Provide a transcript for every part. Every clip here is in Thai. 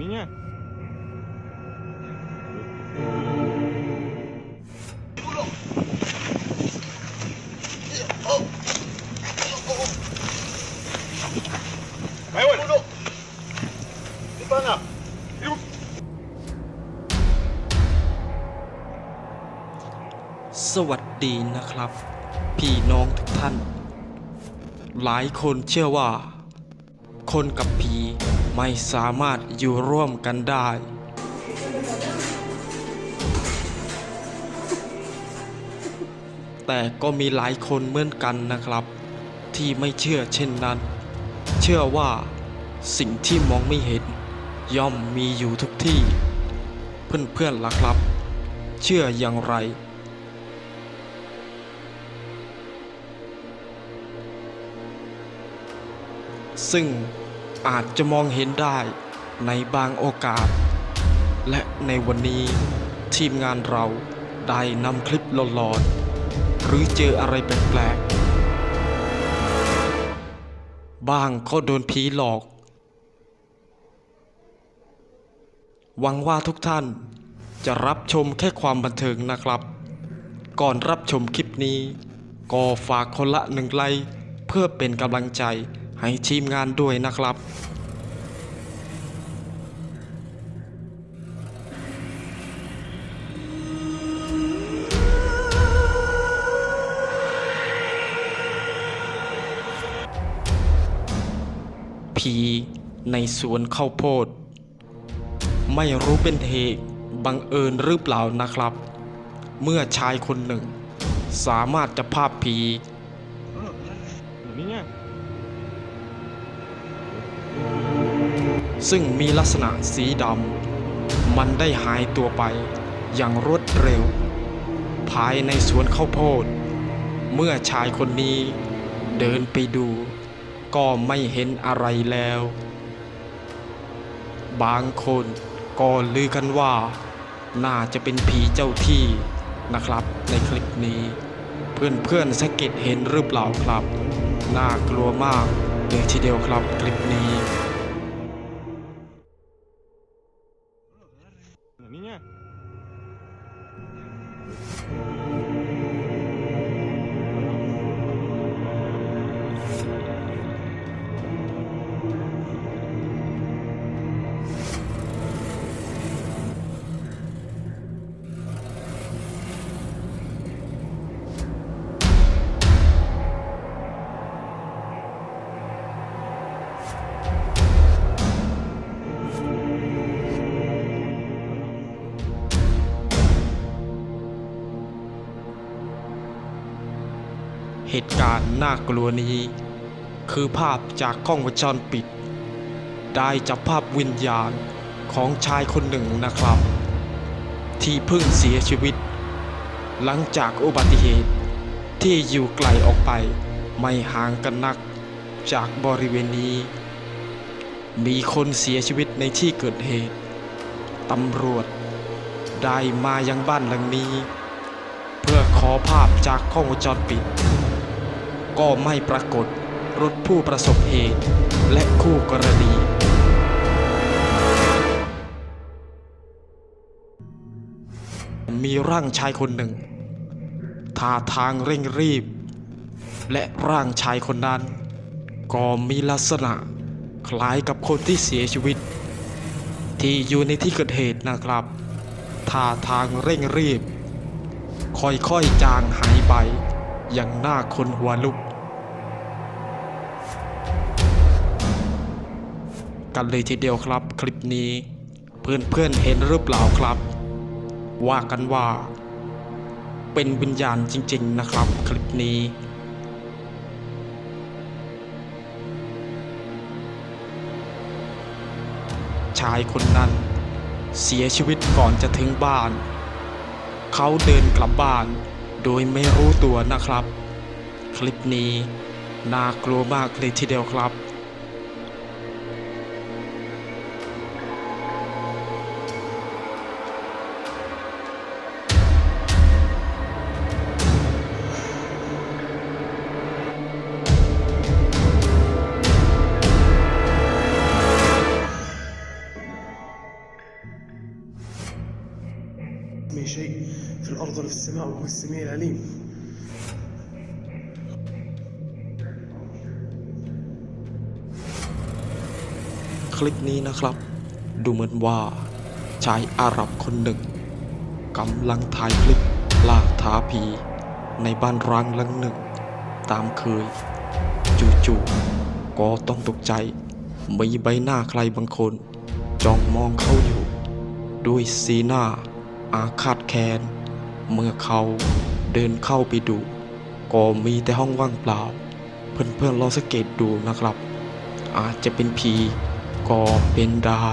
นี่ไง Mai woi. Duduk. Di mana? Duduk. สวัสดีนะครับ พี่น้องทุกท่าน หลายคนเชื่อว่า คนกับผี ไม่สามารถอยู่ร่วมกันได้ แต่ก็มีหลายคนเหมือนกันนะครับ ที่ไม่เชื่อเช่นนั้น เชื่อว่าสิ่งที่มองไม่เห็น ย่อมมีอยู่ทุกที่ เพื่อนๆล่ะครับ เชื่ออย่างไรซึ่ง อาจจะมองเห็นได้ในบางโอกาส และในวันนี้ทีมงานเราได้นำคลิปหลอนๆ หรือเจออะไรแปลกๆ บ้างก็โดนผีหลอก หวังว่าทุกท่านจะรับชมแค่ความบันเทิงนะครับ ก่อนรับชมคลิปนี้ ก็ฝากคนละหนึ่งไลค์เพื่อเป็นกำลังใจ ให้ทีมงานด้วยนะครับ ผีในสวนข้าวโพด ไม่รู้เป็นเหตุบังเอิญหรือเปล่านะครับ เมื่อชายคนหนึ่ง สามารถจะภาพผี ซึ่งมีลักษณะสีดำ มันได้หายตัวไปอย่างรวดเร็ว ภายในสวนข้าวโพด เมื่อชายคนนี้เดินไปดู ก็ไม่เห็นอะไรแล้ว บางคนก็ลือกันว่า น่าจะเป็นผีเจ้าที่นะครับ ในคลิปนี้ เพื่อนๆสังเกตเห็นหรือเปล่าครับ น่ากลัวมากเลยทีเดียวครับคลิปนี้ ตุการณ์น่ากลัวนี้ คือภาพจากกล้องวงจรปิด ได้จับภาพวิญญาณของชายคนหนึ่งนะครับ ที่เพิ่งเสียชีวิต หลังจากอุบัติเหตุที่อยู่ไกลออกไปไม่ห่างกันนักจากบริเวณนี้ มีคนเสียชีวิตในที่เกิดเหตุตำรวจได้มายังบ้านหลังนี้ เพื่อขอภาพจากกล้องวงจรปิด ก็ไม่ปรากฏรถผู้ประสบเหตุ และคู่กรณี มีร่างชายคนหนึ่งท่าทางเร่งรีบ และร่างชายคนนั้น ก็มีลักษณะคล้ายกับคนที่เสียชีวิต ที่อยู่ในที่เกิดเหตุนะครับท่าทางเร่งรีบ ค่อยๆจางหายไป อย่างหน้าคนหัวลุก กันเลยทีเดียวครับคลิปนี้ เพื่อนๆเห็นหรือเปล่าครับ ว่ากันว่า เป็นวิญญาณจริง ๆ นะครับ คลิปนี้ชายคนนั้นเสียชีวิตก่อนจะถึงบ้าน เขาเดินกลับบ้าน โดยไม่รู้ตัวนะครับ คลิปนี้น่ากลัวมากเลยทีเดียวครับ في الأرض ولا في السماء وهو السميع العليم คลิปนี้นะครับ ดูเหมือนว่าชายอาหรับคนหนึ่งกำลังถ่ายคลิปล่าท้าผี ในบ้านร้างหลังหนึ่ง ตามเคย จู่ๆก็ต้องตกใจ มีใบหน้าใครบางคนจ้องมองเขาอยู่ ด้วยสีหน้าอาฆาตแค้น เมื่อเขาเดินเข้าไปดู ก็มีแต่ห้องว่างเปล่า เพื่อนๆลองสังเกตดูนะครับ อาจจะเป็นผีก็เป็นได้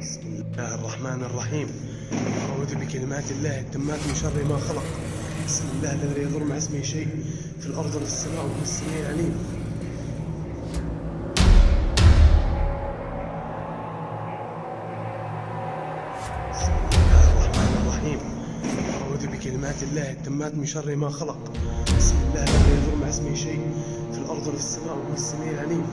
بسم الله الرحمن الرحيم أعوذ بكلمات الله التامات من شر ما خلق بسم الله الذي لا يضر مع اسمه شيء في الأرض ولا في السماء وهو السميع العليم الرحيم أعوذ بكلمات الله التامات من شر ما خلق بسم الله الذي لا يضر مع اسمه شيء في الأرض ولا في السماء وهو السميع العليم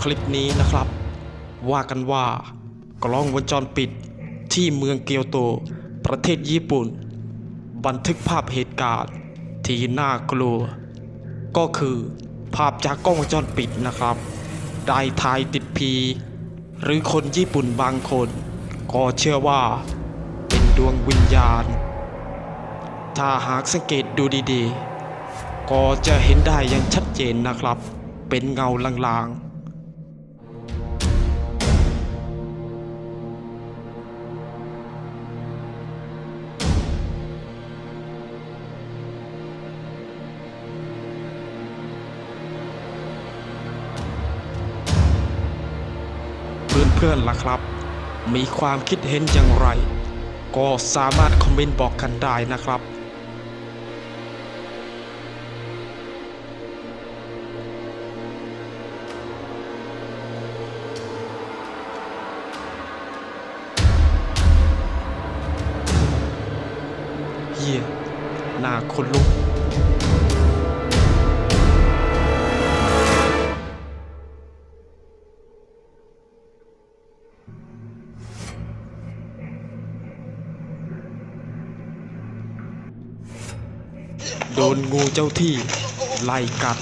คลิปนี้นะครับ ว่ากันว่ากล้องวงจรปิดที่เมืองเกียวโต ประเทศญี่ปุ่น บันทึกภาพเหตุการณ์ที่น่ากลัว ก็คือ ภาพจากกล้องวงจรปิดนะครับ ได้ถ่ายติดพีหรือคนญี่ปุ่นบางคน ก็เชื่อว่า เป็นดวงวิญญาณ ถ้าหากสังเกตดูดีๆ ก็จะเห็นได้อย่างชัดเจนนะครับ เป็นเงาลางๆ พื่อนๆล่ะครับ มีความคิดเห็นอย่างไร ก็สามารถคอมเมนต์บอกกันได้นะครับเฮียน้าคนลุก โดนงูเจ้าที่ไล่กัด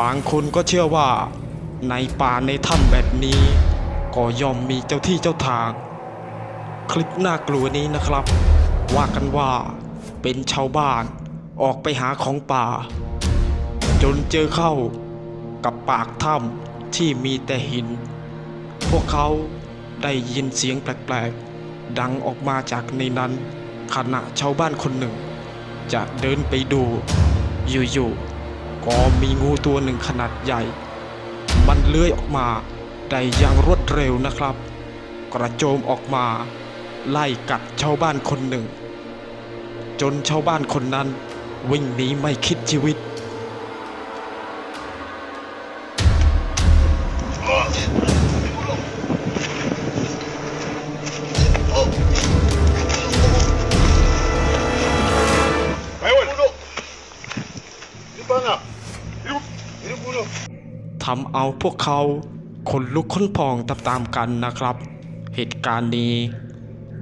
บางคนก็เชื่อว่า ในป่าในถ้ำแบบนี้ ก็ย่อมมีเจ้าที่เจ้าทาง คลิปน่ากลัวนี้นะครับ ว่ากันว่าเป็นชาวบ้านออกไปหาของป่า จนเจอเข้ากับปากถ้ำที่มีแต่หิน พวกเขา ได้ยินเสียงแปลกๆ ดังออกมาจากในนั้น ขณะชาวบ้านคนหนึ่ง จะเดินไปดู อยู่ๆ ก็มีงูตัวหนึ่งขนาดใหญ่ มันเลื้อยออกมาได้อย่างรวดเร็วนะครับ กระโจมออกมา ไล่กัดชาวบ้านคนหนึ่ง จนชาวบ้านคนนั้นวิ่งหนีไม่คิดชีวิต ทำเอาพวกเขาขนลุกขนพองตามๆกันนะครับ เหตุการณ์นี้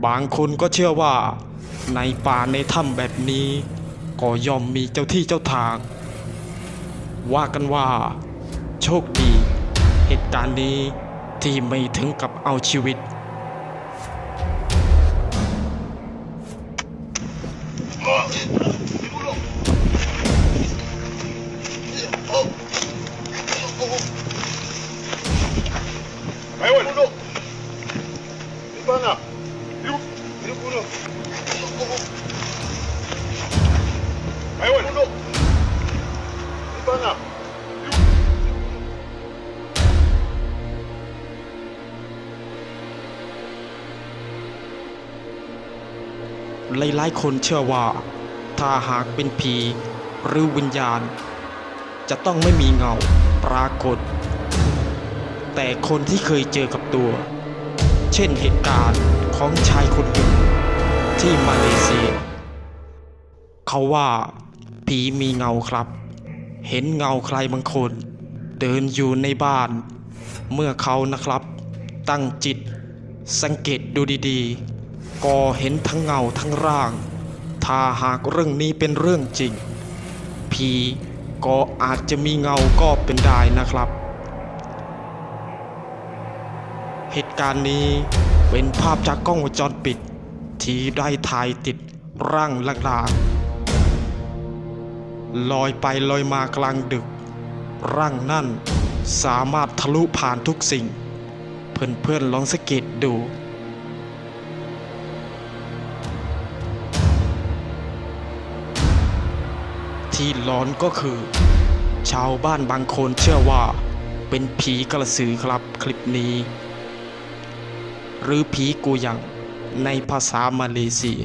บางคนก็เชื่อว่า ในป่าในถ้ำแบบนี้ ก็ย่อมมีเจ้าที่เจ้าทาง ว่ากันว่า โชคดี เหตุการณ์นี้ที่ไม่ถึงกับเอาชีวิต หลายๆคนเชื่อว่า ถ้าหากเป็นผีหรือวิญญาณ จะต้องไม่มีเงาปรากฏ แต่คนที่เคยเจอกับตัว เช่นเหตุการณ์ของชายคนหนึ่งที่มาเลเซีย เขาว่าผีมีเงาครับ เห็นเงาใครบางคน เดินอยู่ในบ้าน เมื่อเขานะครับ ตั้งจิตสังเกตดูดีๆ ก็เห็นทั้งเงาทั้งร่าง ถ้าหากเรื่องนี้เป็นเรื่องจริง ผีก็อาจจะมีเงาก็เป็นได้นะครับ เหตุการณ์นี้เป็นภาพจากกล้องวงจรปิด ที่ได้ถ่ายติดร่างลางๆลอยไปลอยมากลางดึก ร่างนั่นสามารถทะลุผ่านทุกสิ่ง เพื่อนๆลองสังเกตดู ที่ร้อนก็คือ ชาวบ้านบางคนเชื่อว่า เป็นผีกระสือครับคลิปนี้ หรือผีกูยังในภาษามาเลเซีย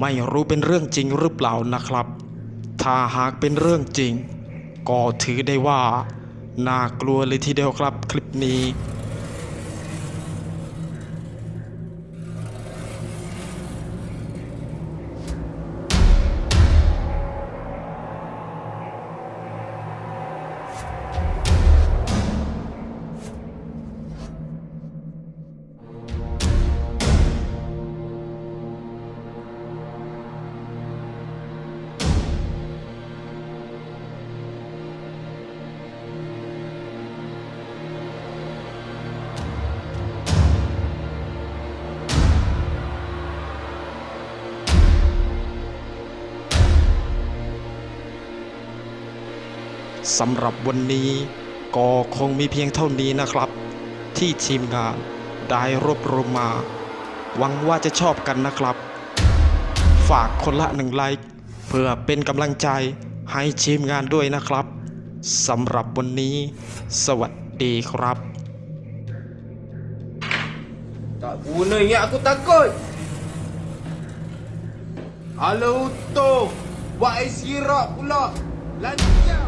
ไม่รู้เป็นเรื่องจริงหรือเปล่านะครับ ถ้าหากเป็นเรื่องจริง ก็ถือได้ว่า น่ากลัวเลยทีเดียวครับคลิปนี้ สำหรับวันนี้ก็คงมีเพียงเท่านี้นะครับ ที่ทีมงานได้รวบรวมมา หวังว่าจะชอบกันนะครับ ฝากคนละหนึ่งไลค์เพื่อเป็นกำลังใจให้ทีมงานด้วยนะครับสำหรับวันนี้ สวัสดีครับ Tak guna ingat aku takut. Halo Uto. Buat air sirap pula. Lanjau.